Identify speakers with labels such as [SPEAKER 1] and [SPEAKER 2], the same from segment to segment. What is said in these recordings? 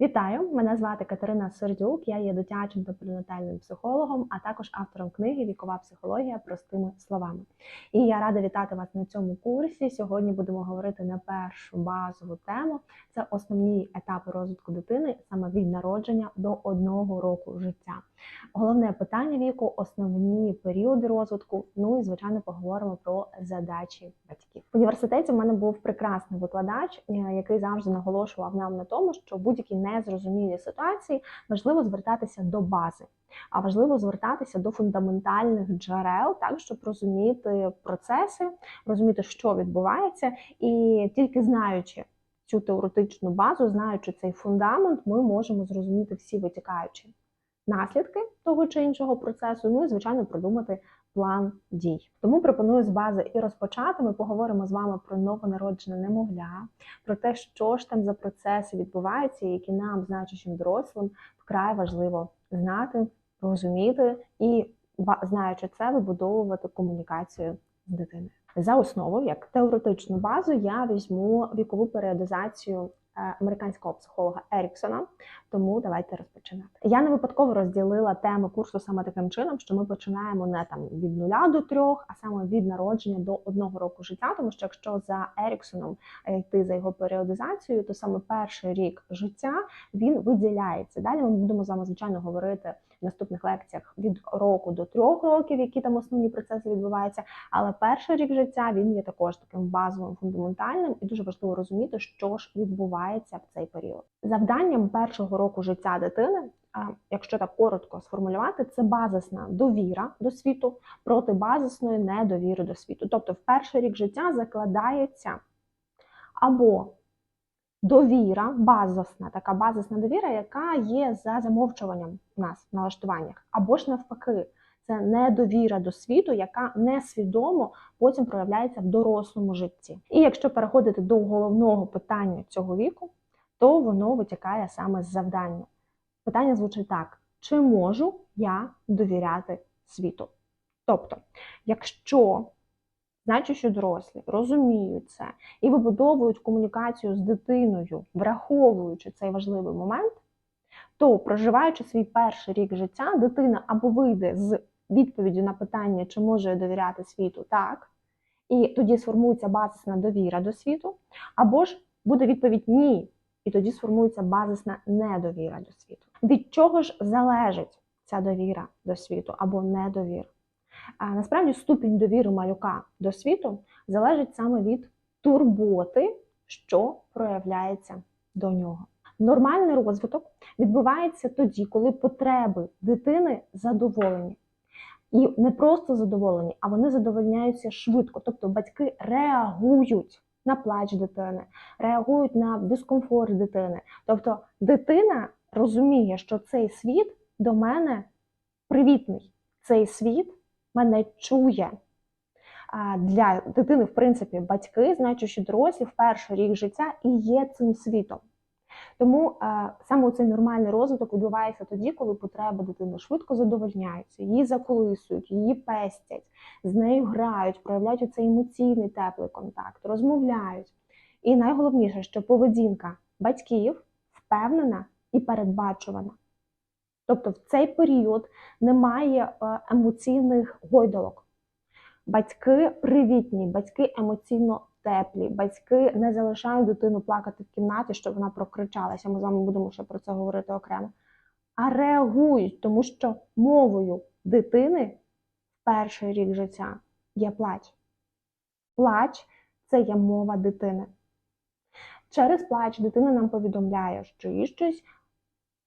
[SPEAKER 1] Вітаю! Мене звати Катерина Сердюк. Я є дитячим та перинатальним психологом, а також автором книги Вікова психологія простими словами. І я рада вітати вас на цьому курсі. Сьогодні будемо говорити на першу базову тему: це основні етапи розвитку дитини саме від народження до одного року життя. Головне питання віку, основні періоди розвитку. Ну і звичайно поговоримо про задачі батьків. В університеті в мене був прекрасний викладач, е, який завжди наголошував нам на тому, що будь-які незрозумілі ситуації важливо звертатися до бази, а важливо звертатися до фундаментальних джерел, так щоб розуміти процеси, розуміти, що відбувається, і тільки знаючи. Цю теоретичну базу, знаючи цей фундамент, ми можемо зрозуміти всі витікаючі наслідки того чи іншого процесу, ну і звичайно продумати план дій. Тому пропоную з бази і розпочати. Ми поговоримо з вами про новонароджене немовля, про те, що ж там за процеси відбуваються, які нам, значущим дорослим, вкрай важливо знати, розуміти і, знаючи це, вибудовувати комунікацію з дитиною. За основу, як теоретичну базу, я візьму вікову періодизацію американського психолога Еріксона. Тому давайте розпочинати. Я не випадково розділила теми курсу саме таким чином, що ми починаємо не там від нуля до трьох, а саме від народження до одного року життя. Тому що якщо за Еріксоном е, йти за його періодизацією, то саме перший рік життя він виділяється. Далі ми будемо з вами звичайно говорити наступних лекціях від року до трьох років, які там основні процеси відбуваються. Але перший рік життя він є також таким базовим фундаментальним, і дуже важливо розуміти, що ж відбувається в цей період. Завданням першого року життя дитини. Якщо так коротко сформулювати, це базисна довіра до світу проти базисної недовіри до світу. Тобто, в перший рік життя закладається або довіра, базисна, така базисна довіра, яка є за замовчуванням у нас в налаштуваннях, або ж навпаки, це недовіра до світу, яка несвідомо потім проявляється в дорослому житті. І якщо переходити до головного питання цього віку, то воно витікає саме з завдання. Питання звучить так: чи можу я довіряти світу? Тобто, якщо Значить, що дорослі розуміють це і вибудовують комунікацію з дитиною, враховуючи цей важливий момент, то проживаючи свій перший рік життя, дитина або вийде з відповіді на питання, чи може довіряти світу так, і тоді сформується базисна довіра до світу, або ж буде відповідь ні, і тоді сформується базисна недовіра до світу. Від чого ж залежить ця довіра до світу або недовіра? Насправді ступінь довіри малюка до світу залежить саме від турботи, що проявляється до нього. Нормальний розвиток відбувається тоді, коли потреби дитини задоволені. І не просто задоволені, а вони задовольняються швидко. Тобто батьки реагують на плач дитини, реагують на дискомфорт дитини. Тобто дитина розуміє, що цей світ до мене привітний. Цей світ мене чує. Для дитини, в принципі, батьки, значить, що дорослі в перший рік життя і є цим світом. Тому саме цей нормальний розвиток відбувається тоді, коли потреби дитини швидко задовольняються, її заколисують, її пестять, з нею грають, проявляють цей емоційний теплий контакт, розмовляють. І найголовніше, що поведінка батьків впевнена і передбачувана. Тобто в цей період немає е, емоційних гойдолок. Батьки привітні, батьки емоційно теплі, батьки не залишають дитину плакати в кімнаті, щоб вона прокричалася. Ми з вами будемо ще про це говорити окремо. А реагують, тому що мовою дитини в перший рік життя є плач. Плач це є мова дитини. Через плач дитина нам повідомляє, що їй щось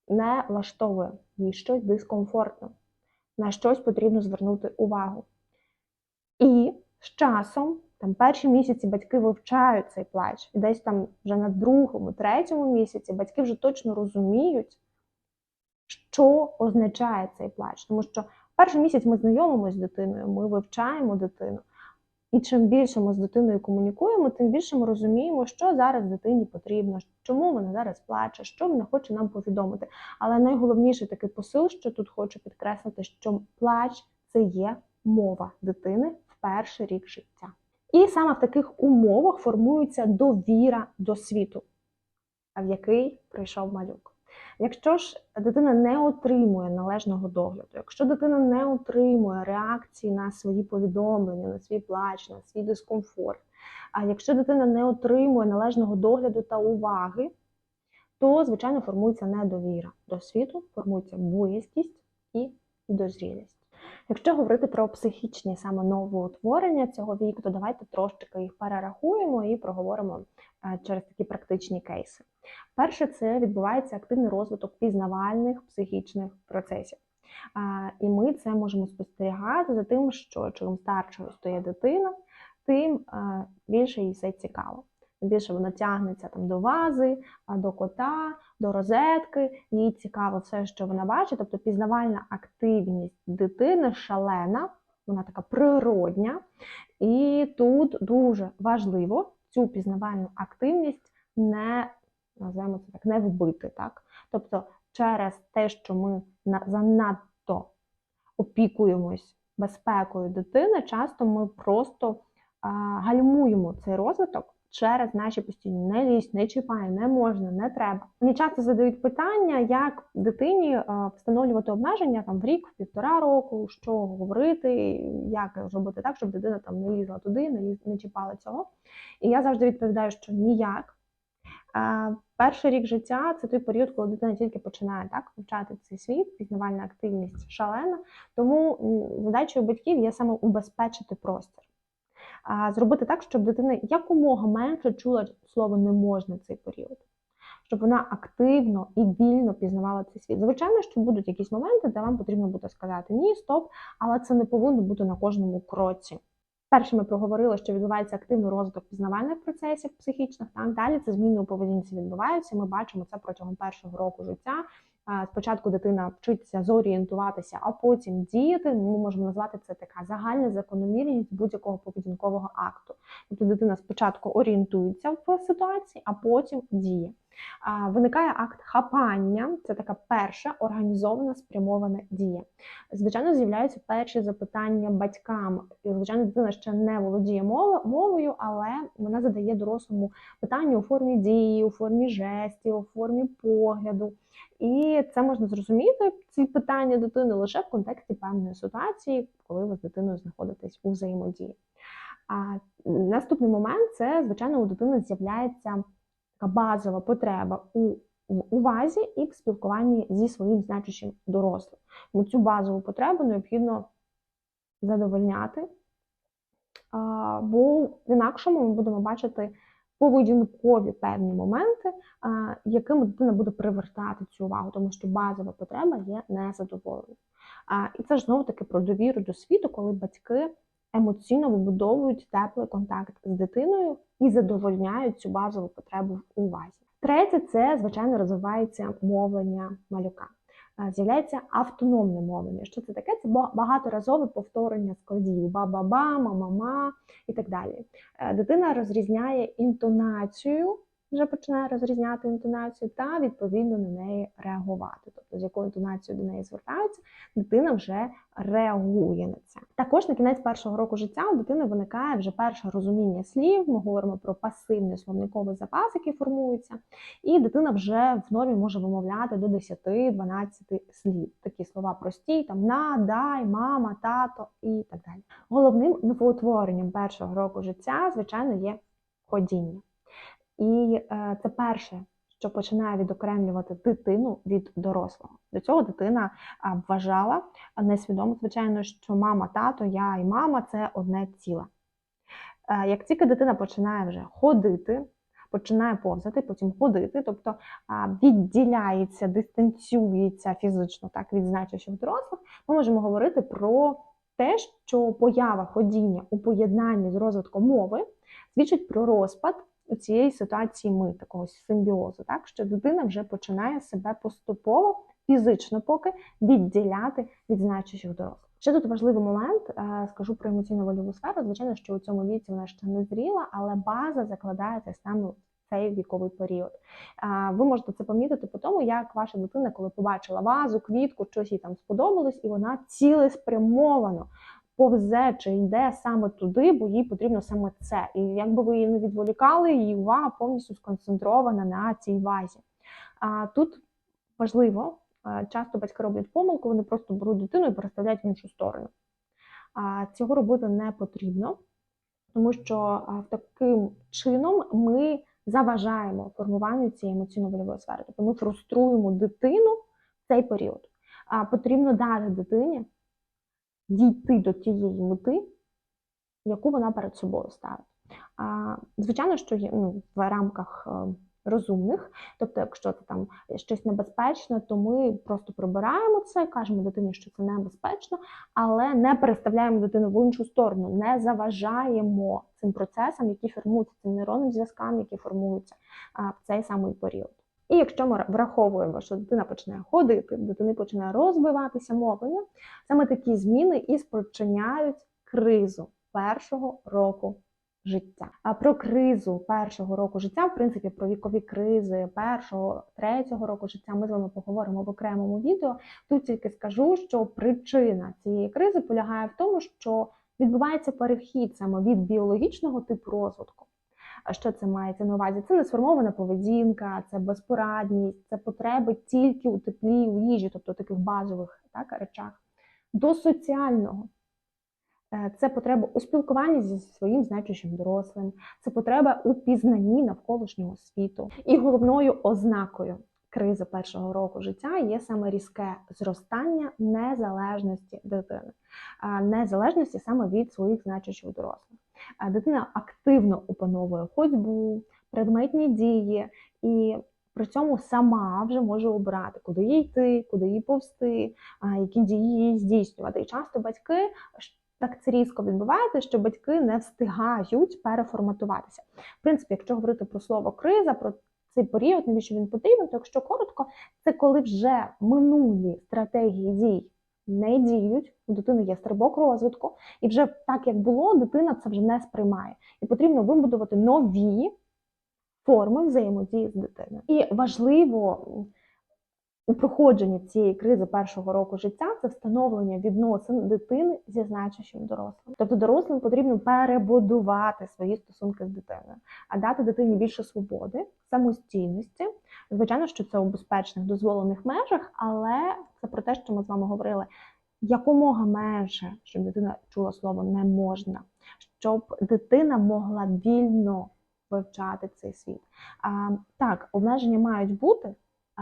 [SPEAKER 1] не влаштовує, їй щось дискомфортно, на щось потрібно звернути увагу. І з часом, там перші місяці батьки вивчають цей плач, і десь там вже на другому, третьому місяці батьки вже точно розуміють, що означає цей плач. Тому що перший місяць ми знайомимося з дитиною, ми вивчаємо дитину. І чим більше ми з дитиною комунікуємо, тим більше ми розуміємо, що зараз дитині потрібно, чому вона зараз плаче, що вона хоче нам повідомити. Але найголовніший такий посил, що тут хочу підкреслити, що плач це є мова дитини в перший рік життя. І саме в таких умовах формується довіра до світу, в який прийшов малюк. Якщо ж дитина не отримує належного догляду, якщо дитина не отримує реакції на свої повідомлення, на свій плач, на свій дискомфорт, а якщо дитина не отримує належного догляду та уваги, то, звичайно, формується недовіра до світу, формується боязкість і підозрілість. Якщо говорити про психічні саме новоутворення цього віку, то давайте трошечки їх перерахуємо і проговоримо через такі практичні кейси. Перше, це відбувається активний розвиток пізнавальних психічних процесів. І ми це можемо спостерігати за тим, що чим старшою стає дитина, тим більше їй все цікаво. Більше вона тягнеться там до вази, до кота, до розетки. Їй цікаво все, що вона бачить. Тобто пізнавальна активність дитини шалена, вона така природня. І тут дуже важливо цю пізнавальну активність не називаємо це так, не вбити. Так? Тобто, через те, що ми на- занадто опікуємось безпекою дитини, часто ми просто гальмуємо цей розвиток через наші постійні не лізь, не чіпай, не можна, не треба. Мені часто задають питання, як дитині встановлювати обмеження там в рік, в півтора року, що говорити, як зробити так, щоб дитина там не лізла туди, не ліз, не чіпала цього. І я завжди відповідаю, що ніяк. Е, Перший рік життя це той період, коли дитина тільки починає так вивчати цей світ, пізнавальна активність шалена. Тому задачею батьків є саме убезпечити простір, зробити так, щоб дитина якомога менше чула слово не можна цей період, щоб вона активно і вільно пізнавала цей світ. Звичайно, що будуть якісь моменти, де вам потрібно буде сказати ні, стоп, але це не повинно бути на кожному кроці. Перше ми проговорили, що відбувається активний розвиток пізнавальних процесів психічних. Так далі це зміни у поведінці відбуваються. Ми бачимо це протягом першого року життя. Спочатку дитина вчиться зорієнтуватися, а потім діяти. Ми можемо назвати це така загальна закономірність будь-якого поведінкового акту. Тобто дитина спочатку орієнтується в ситуації, а потім діє. Виникає акт хапання, це така перша організована спрямована дія. Звичайно, з'являються перші запитання батькам. І, звичайно, дитина ще не володіє мовою, але вона задає дорослому питання у формі дії, у формі жестів, у формі погляду. І це можна зрозуміти, ці питання дитини лише в контексті певної ситуації, коли ви з дитиною знаходитесь у взаємодії. А наступний момент це, звичайно, у дитини з'являється така базова потреба у увазі і в спілкуванні зі своїм значущим дорослим. Тому цю базову потребу необхідно задовольняти, бо в інакшому ми будемо бачити поведінкові певні моменти, якими дитина буде привертати цю увагу, тому що базова потреба є незадоволеною. І це ж знову таки про довіру до світу, коли батьки емоційно вибудовують теплий контакт з дитиною і задовольняють цю базову потребу в увазі. Третє, це звичайно розвивається мовлення малюка. З'являється автономне мовлення. Що це таке? Це багаторазове повторення складів ба-ба-ба, ма-ма-ма і так далі. Е, Дитина розрізняє інтонацію, вже починає розрізняти інтонацію та відповідно на неї реагувати. Тобто, з якою інтонацією до неї звертаються, дитина вже реагує на це. Також на кінець першого року життя у дитини виникає вже перше розуміння слів. Ми говоримо про пасивний словниковий запас, який формується, і дитина вже в нормі може вимовляти до 10-12 слів. Такі слова прості, там на, дай, мама, тато і так далі. Головним новоутворенням першого року життя, звичайно, є ходіння. І е, це перше, що починає відокремлювати дитину від дорослого. До цього дитина вважала несвідомо, звичайно, що мама, тато, я і мама це одне ціле. Е, Як тільки дитина починає вже ходити, починає повзати, потім ходити, тобто відділяється, дистанціюється фізично так від значущих дорослих, ми можемо говорити про те, що поява ходіння у поєднанні з розвитком мови свідчить про розпад цієї ситуації ми, такого симбіозу, так що дитина вже починає себе поступово фізично поки відділяти від значущих дорослих. Ще тут важливий момент, е, скажу про емоційно вольову сферу. Звичайно, що у цьому віці вона ще не зріла, але база закладається саме в цей віковий період. Ви можете це помітити по тому, як ваша дитина, коли побачила вазу, квітку, щось їй там сподобалось, і вона цілеспрямовано повзе чи йде саме туди, бо їй потрібно саме це. І якби ви її не відволікали, її увага повністю сконцентрована на цій вазі. А тут важливо, часто батьки роблять помилку, вони просто беруть дитину і переставляють в іншу сторону. А цього робити не потрібно, тому що таким чином ми заважаємо формуванню цієї емоційно-вольової сфери. Тобто ми фруструємо дитину в цей період. А потрібно дати дитині дійти до тієї мети, яку вона перед собою ставить. А, звичайно, що є ну, в рамках е, розумних, тобто, якщо це там щось небезпечне, то ми просто прибираємо це, кажемо дитині, що це небезпечно, але не переставляємо дитину в іншу сторону, не заважаємо цим процесам, які формуються цим нейронним зв'язкам, які формуються в цей самий період. І якщо ми враховуємо, що дитина починає ходити, в дитини починає розвиватися мовлення, саме такі зміни і спричиняють кризу першого року життя. А про кризу першого року життя, в принципі, про вікові кризи першого, третього року життя ми з вами поговоримо в окремому відео. Тут тільки скажу, що причина цієї кризи полягає в тому, що відбувається перехід саме від біологічного типу розвитку. Що це мається на увазі? Це несформована поведінка, це безпорадність, це потреби тільки у теплі, у їжі, тобто таких базових так, речах, до соціального. Е, Це потреба у спілкуванні зі своїм значущим дорослим, це потреба у пізнанні навколишнього світу. І головною ознакою кризи першого року життя є саме різке зростання незалежності дитини, незалежності саме від своїх значущих дорослих. Дитина активно опановує ходьбу, предметні дії і. При цьому сама вже може обирати, куди їй йти, куди їй повсти, які дії їй здійснювати. І часто батьки так це різко відбувається, що батьки не встигають переформатуватися. В принципі, якщо говорити про слово криза, про цей період, навіщо він потрібен, то якщо коротко, це коли вже минулі стратегії дій не діють, у дитини є стрибок розвитку, і вже так як було, дитина це вже не сприймає. І потрібно вибудувати нові форми взаємодії з дитиною. І важливо у проходженні цієї кризи першого року життя це встановлення відносин дитини зі значущим дорослим. Тобто дорослим потрібно перебудувати свої стосунки з дитиною, а дати дитині більше свободи, самостійності. Звичайно, що це у безпечних дозволених межах, але це про те, що ми з вами говорили. Якомога менше, щоб дитина чула слово не можна, щоб дитина могла вільно вивчати цей світ. А, Так, обмеження мають бути,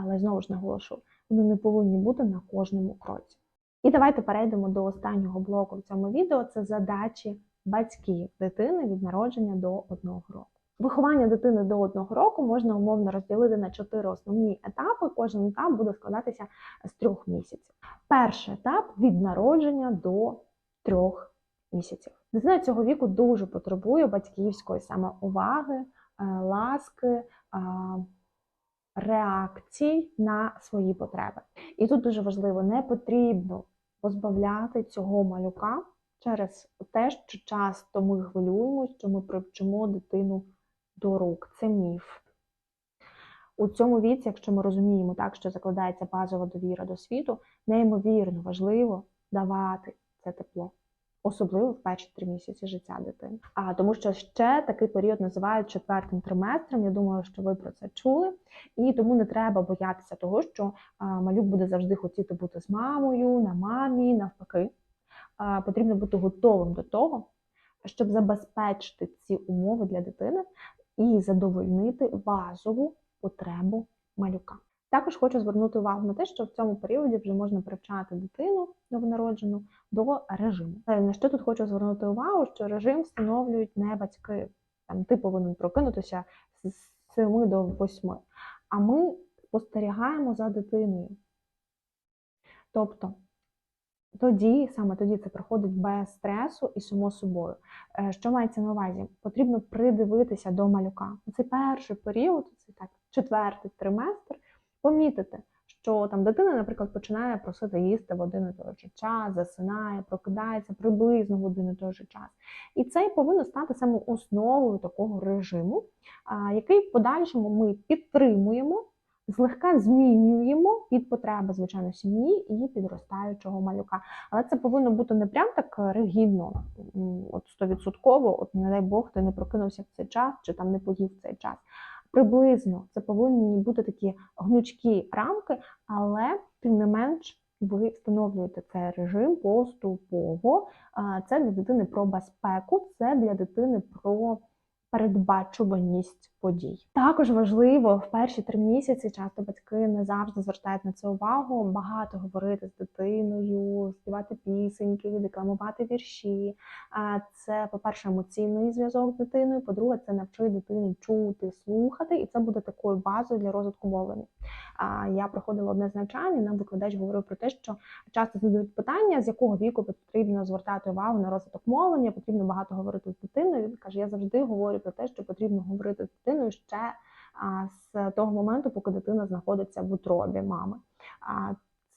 [SPEAKER 1] але знову ж наголошу, вони не повинні бути на кожному кроці. І давайте перейдемо до останнього блоку в цьому відео: це задачі батьків дитини від народження до одного року. Виховання дитини до одного року можна умовно розділити на чотири основні етапи. Кожен етап буде складатися з трьох місяців. Перший етап від народження до трьох місяців. Дитина цього віку дуже потребує батьківської саме уваги, е, ласки. Реакцій на свої потреби. І тут дуже важливо, не потрібно позбавляти цього малюка через те, що часто ми хвилюємося, що ми привчимо дитину до рук. Це міф. У цьому віці, якщо ми розуміємо так, що закладається базова довіра до світу, неймовірно важливо давати це тепло. Особливо в перші три місяці життя дитини. А тому, що ще такий період називають четвертим триместром. Я думаю, що ви про це чули, і тому не треба боятися того, що а, малюк буде завжди хотіти бути з мамою, на мамі, навпаки. А, потрібно бути готовим до того, щоб забезпечити ці умови для дитини і задовольнити базову потребу малюка. Також хочу звернути увагу на те, що в цьому періоді вже можна привчати дитину новонароджену до режиму. Е, На що тут хочу звернути увагу, що режим встановлюють не батьки. Там ти повинен прокинутися з 7 до 8. А ми спостерігаємо за дитиною. Тобто тоді, саме тоді це проходить без стресу і само собою. Е, Що мається на увазі? Потрібно придивитися до малюка. Цей перший період, це так, четвертий триместр, помітити, що там дитина, наприклад, починає просити їсти в один і той же час, засинає, прокидається приблизно в один і той же час. І це повинно стати саме основою такого режиму, який в подальшому ми підтримуємо, злегка змінюємо під потреби, звичайно, сім'ї і підростаючого малюка. Але це повинно бути не прям так ригідно, от стовідсотково, от не дай Бог, ти не прокинувся в цей час, чи там не поїв в цей час. Приблизно це повинні бути такі гнучкі рамки, але тим не менш ви встановлюєте цей режим поступово. Це для дитини про безпеку, це для дитини про передбачуваність подій. Також важливо в перші три місяці часто батьки не завжди звертають на це увагу. Багато говорити з дитиною, співати пісеньки, декламувати вірші. Це, по-перше, емоційний зв'язок з дитиною. По-друге, це навчить дитину чути, слухати, і це буде такою базою для розвитку мовлення. Я проходила одне з навчань, і нам викладач говорив про те, що часто задають питання, з якого віку потрібно звертати увагу на розвиток мовлення, потрібно багато говорити з дитиною. Він каже: я завжди говорю про те, що потрібно говорити з дитиною ще з того моменту, поки дитина знаходиться в утробі мами.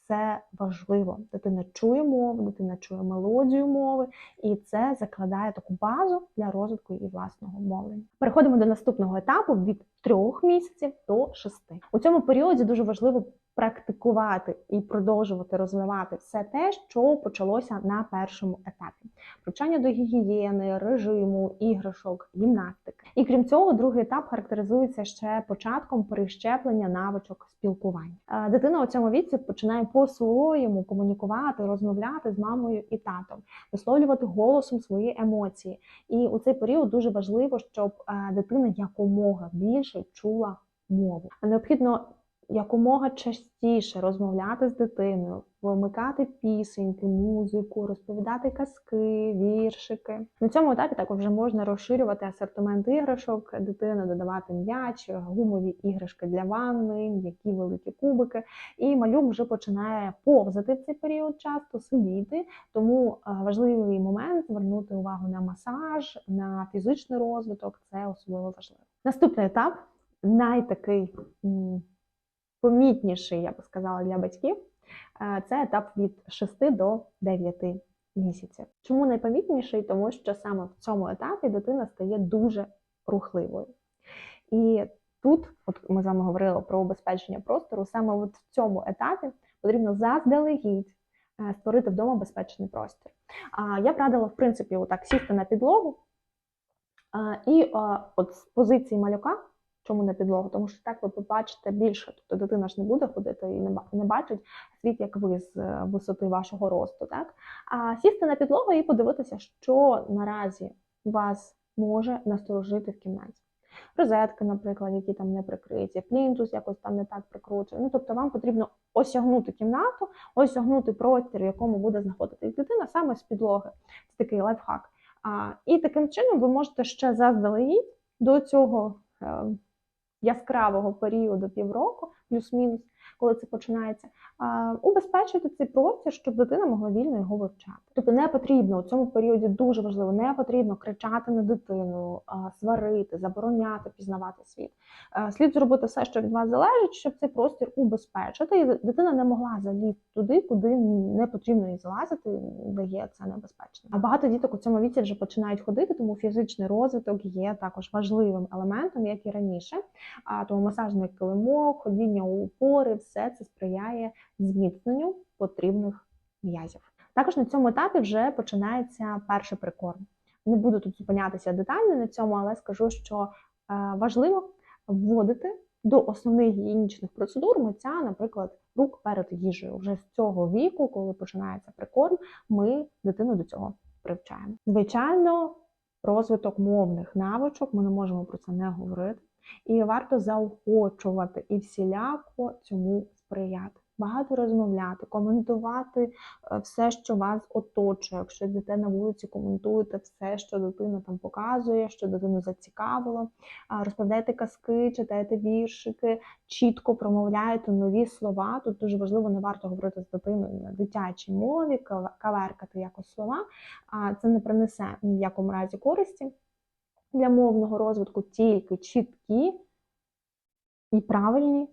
[SPEAKER 1] Це важливо. Дитина чує мову, дитина чує мелодію мови, і це закладає таку базу для розвитку її власного мовлення. Переходимо до наступного етапу від трьох місяців до шести. У цьому періоді дуже важливо практикувати і продовжувати розвивати все те, що почалося на першому етапі: привчання до гігієни, режиму, іграшок, гімнастики. І крім цього, другий етап характеризується ще початком перещеплення навичок спілкування. Е, Дитина у цьому віці починає по-своєму комунікувати, розмовляти з мамою і татом, висловлювати голосом свої емоції. І у цей період дуже важливо, щоб е, дитина якомога більше чула мову. Необхідно якомога частіше розмовляти з дитиною, вимикати пісеньки, музику, розповідати казки, віршики. На цьому етапі також вже можна розширювати асортимент іграшок, дитину додавати м'яч, гумові іграшки для ванни, м'які великі кубики. І малюк вже починає повзати в цей період часто, сидіти. Тому е, важливий момент звернути увагу на масаж, на фізичний розвиток це особливо важливо. Наступний етап найтакий помітніший, я би сказала, для батьків. Е, це етап від 6 до 9 місяців. Чому найпомітніший? Тому що саме в цьому етапі дитина стає дуже рухливою. І тут, от ми з вами говорили про убезпечення простору, саме от в цьому етапі потрібно заздалегідь е, створити вдома безпечний простір. Я б радила, в принципі, отак сісти на підлогу і от з позиції малюка Чому на підлогу? Тому що так ви побачите більше. Тобто дитина ж не буде ходити і не бачить світ, як ви з е, висоти вашого росту. Так? А сісти на підлогу і подивитися, що наразі вас може насторожити в кімнаті. Розетки, наприклад, які там не прикриті, плінтус якось там не так прикручений. Ну, тобто вам потрібно осягнути кімнату, осягнути простір, в якому буде знаходитись дитина саме з підлоги. Це такий лайфхак. А, І таким чином ви можете ще заздалегідь до цього. Яскравого періоду півроку, плюс-мінус, коли це починається, убезпечити цей простір, щоб дитина могла вільно його вивчати. Тобто не потрібно у цьому періоді дуже важливо, не потрібно кричати на дитину, сварити, забороняти, пізнавати світ. Слід зробити все, що від вас залежить, щоб цей простір убезпечити, і дитина не могла залізти туди, куди не потрібно їй залазити, де є це небезпечно. А багато діток у цьому віці вже починають ходити, тому фізичний розвиток є також важливим елементом, як і раніше. А тому масажний килимок, ходіння у упори, все це сприяє зміцненню потрібних м'язів. Також на цьому етапі вже починається перший прикорм. Не буду тут зупинятися детально на цьому, але скажу, що е, важливо вводити до основних гігієнічних процедур миття, наприклад, рук перед їжею. Вже з цього віку, коли починається прикорм, ми дитину до цього привчаємо. Звичайно, розвиток мовних навичок, ми не можемо про це не говорити. І варто заохочувати і всіляко цьому сприяти. Багато розмовляти, коментувати е, все, що вас оточує. Якщо йдете на вулиці, коментуєте все, що дитина там показує, що дитину зацікавило. Розповідайте казки, читайте віршики, чітко промовляєте нові слова. Тут дуже важливо, не варто говорити з дитиною на дитячій мові, каверкати якось слова. А це не принесе ні в якому разі користі для мовного розвитку тільки чіткі і правильні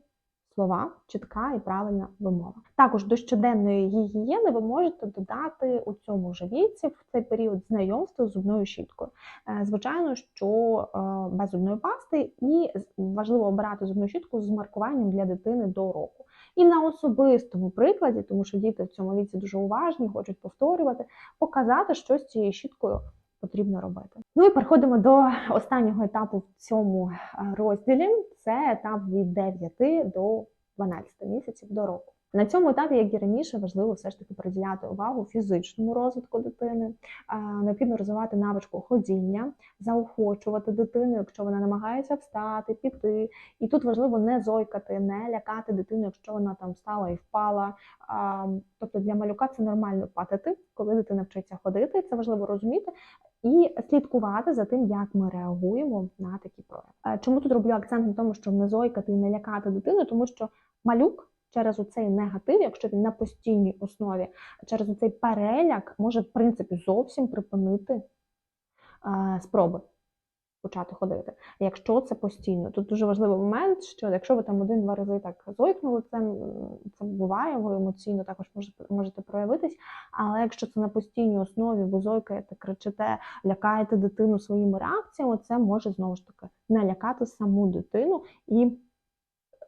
[SPEAKER 1] слова, чітка і правильна вимова. Також до щоденної гігієни ви можете додати у цьому ж віці в цей період знайомства з зубною щіткою. Е, звичайно, що е, без зубної пасти, і важливо обирати зубну щітку з маркуванням для дитини до року. І на особистому прикладі, тому що діти в цьому віці дуже уважні, хочуть повторювати, показати, що з цією щіткою потрібно робити. Ну і переходимо до останнього етапу в цьому е, розділі. Це етап від 9 до 12 місяців до року. На цьому етапі, як і раніше, важливо все ж таки приділяти увагу фізичному розвитку дитини. Необхідно розвивати навичку ходіння, заохочувати дитину, якщо вона намагається встати, піти. І тут важливо не зойкати, не лякати дитину, якщо вона там встала і впала. Тобто для малюка це нормально патити, коли дитина вчиться ходити. Це важливо розуміти. І слідкувати за тим, як ми реагуємо на такі прояви. Чому тут роблю акцент на тому, щоб не зойкати і не лякати дитину, тому що малюк через оцей негатив, якщо він на постійній основі, через оцей переляк може в принципі зовсім припинити е, спроби почати ходити. Якщо це постійно, тут дуже важливий момент, що якщо ви там один-два рази так зойкнули, це, це буває, ви емоційно також можете, можете проявитись. Але якщо це на постійній основі, ви зойкаєте, кричите, лякаєте дитину своїми реакціями, це може знову ж таки налякати саму дитину і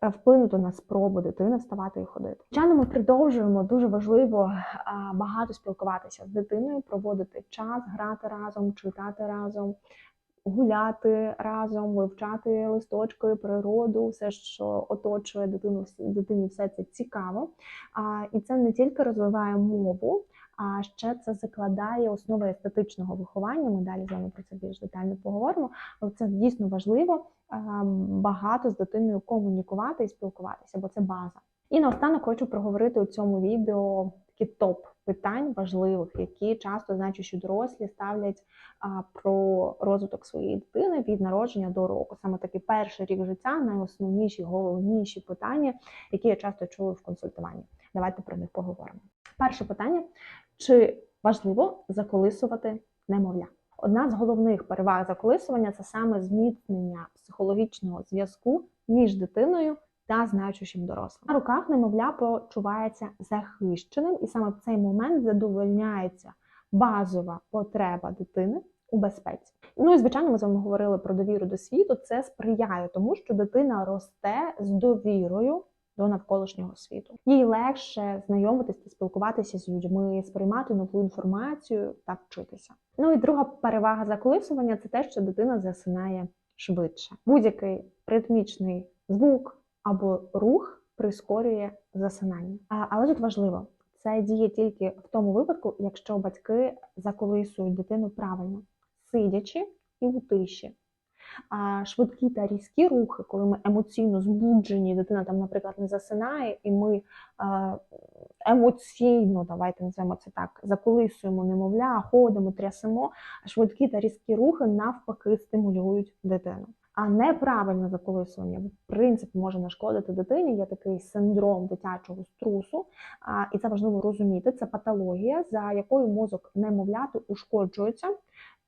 [SPEAKER 1] вплинути на спробу дитини вставати і ходити. Звичайно, ми продовжуємо дуже важливо багато спілкуватися з дитиною, проводити час, грати разом, читати разом. Гуляти разом, вивчати листочки, природу, все, що оточує дитину, дитині все це цікаво. І це не тільки розвиває мову, а ще це закладає основи естетичного виховання. Ми далі з вами про це більш детально поговоримо. Але це дійсно важливо багато з дитиною комунікувати і спілкуватися, бо це база. І наостанок хочу проговорити у цьому відео такі топ питань важливих, які часто значущі дорослі ставлять про розвиток своєї дитини від народження до року. Саме такий перший рік життя найосновніші, головніші питання, які я часто чую в консультуванні. Давайте про них поговоримо. Перше питання: чи важливо заколисувати немовля? Одна з головних переваг заколисування це саме зміцнення психологічного зв'язку між дитиною та значущим дорослим. На руках немовля почувається захищеним, і саме в цей момент задовольняється базова потреба дитини у безпеці. Ну і звичайно, ми з вами говорили про довіру до світу. Це сприяє тому, що дитина росте з довірою. До навколишнього світу їй легше знайомитися та спілкуватися з людьми, сприймати нову інформацію та вчитися. Ну і друга перевага заколисування це те, що дитина засинає швидше. Будь-який ритмічний звук або рух прискорює засинання. А, але тут важливо, це діє тільки в тому випадку, якщо батьки заколисують дитину правильно, сидячи і у тиші. Швидкі та різкі рухи, коли ми емоційно збуджені, дитина там, наприклад, не засинає, і ми е, емоційно, давайте називаємо це так, заколисуємо немовля, ходимо, трясемо, швидкі та різкі рухи навпаки стимулюють дитину. А неправильне заколисування в принципі може нашкодити дитині. Є такий синдром дитячого струсу, і це важливо розуміти. Це патологія, за якою мозок немовляти ушкоджується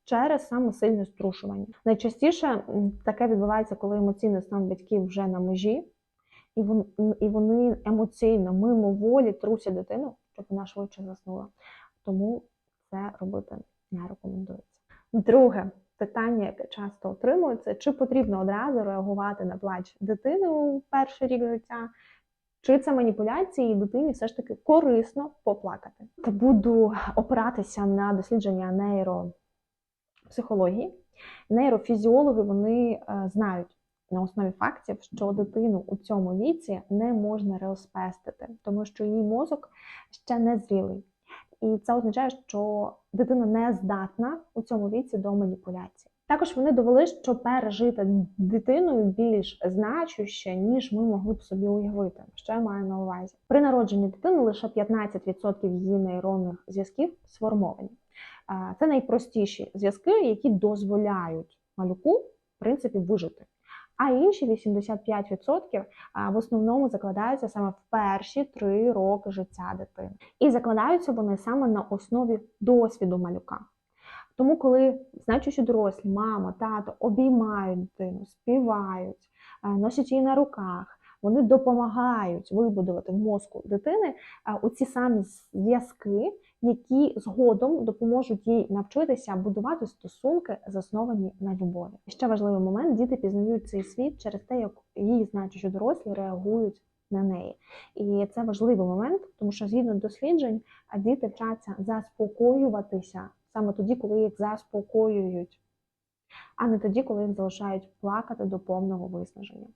[SPEAKER 1] через саме сильне струшування. Найчастіше таке відбувається, коли емоційний стан батьків вже на межі, і вони, емоційно мимоволі трусять дитину, щоб вона швидше заснула. Тому це робити не рекомендується. Друге питання, яке часто отримується, чи потрібно одразу реагувати на плач дитини у перший рік життя, чи це маніпуляції, і дитині все ж таки корисно поплакати. Буду опиратися на дослідження нейропсихології. Нейрофізіологи вони е, знають на основі фактів, що дитину у цьому віці не можна реоспестити, тому що її мозок ще не зрілий. І це означає, що дитина не здатна у цьому віці до маніпуляції. Також вони довели, що пережити дитиною більш значуще, ніж ми могли б собі уявити. Що я маю на увазі? При народженні дитини лише 15% її нейронних зв'язків сформовані. Це найпростіші зв'язки, які дозволяють малюку в принципі вижити. А інші 85% а, в основному закладаються саме в перші три роки життя дитини. І закладаються вони саме на основі досвіду малюка. Тому, коли значущі дорослі, мама, тато обіймають дитину, співають, носять її на руках, вони допомагають вибудувати в мозку дитини оці самі зв'язки, які згодом допоможуть їй навчитися будувати стосунки, засновані на любові. Ще важливий момент: діти пізнають цей світ через те, як її значущі дорослі реагують. На неї, і це важливий момент, тому що згідно досліджень, діти вчаться заспокоюватися саме тоді, коли їх заспокоюють, а не тоді, коли їх залишають плакати до повного виснаження.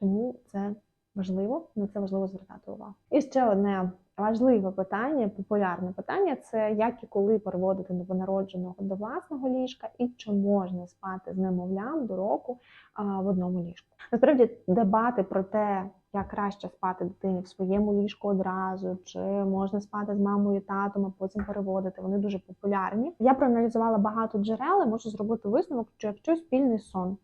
[SPEAKER 1] Тому це важливо, на це важливо звертати увагу. І ще одне важливе питання, популярне питання це як і коли переводити новонародженого до власного ліжка, і чи можна спати з немовлям до року в одному ліжку. Насправді дебати про те, як краще спати дитині в своєму ліжку одразу, чи можна спати з мамою, татом, а потім переводити. Вони дуже популярні. Я проаналізувала багато джерел і можу зробити висновок, що якщо спільний сон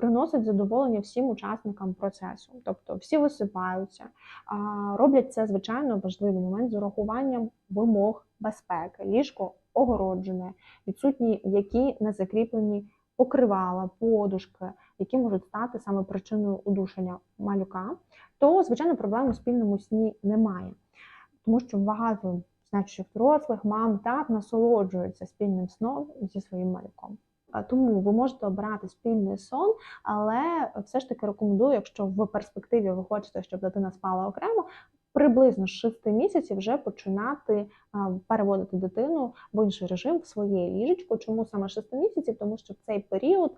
[SPEAKER 1] приносить задоволення всім учасникам процесу, тобто всі висипаються, роблять це звичайно важливий момент з урахуванням вимог безпеки, ліжко огороджене, відсутні які не закріплені покривала, подушки, які можуть стати саме причиною удушення малюка, то звичайно проблем у спільному сні немає, тому що багато значущих дорослих мам так насолоджуються спільним сном зі своїм малюком. Тому ви можете обирати спільний сон, але все ж таки рекомендую, якщо в перспективі ви хочете, щоб дитина спала окремо, приблизно з 6 місяців вже починати переводити дитину в інший режим в своє ліжечко. Чому саме 6 місяців? Тому що в цей період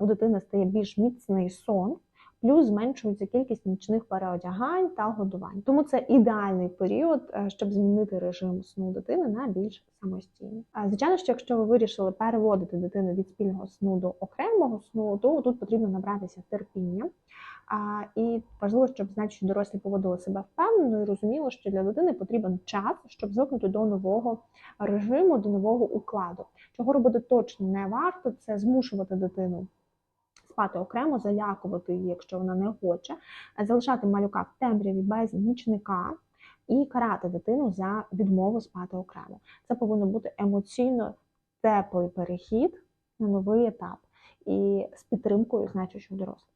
[SPEAKER 1] у дитини стає більш міцний сон. Плюс зменшується кількість нічних переодягань та годувань. Тому це ідеальний період, е, щоб змінити режим сну дитини на більш самостійний. А, Звичайно, що якщо ви вирішили переводити дитину від спільного сну до окремого сну, то тут потрібно набратися терпіння. А, І важливо, щоб значить, дорослі поводили себе впевнено і розуміло, що для дитини потрібен час, щоб звикнути до нового режиму, до нового укладу. Чого робити точно не варто, це змушувати дитину спати окремо, залякувати її, якщо вона не хоче, залишати малюка в темряві без нічника і карати дитину за відмову спати окремо. Це повинно бути емоційно теплий перехід на новий етап і з підтримкою значущих дорослих.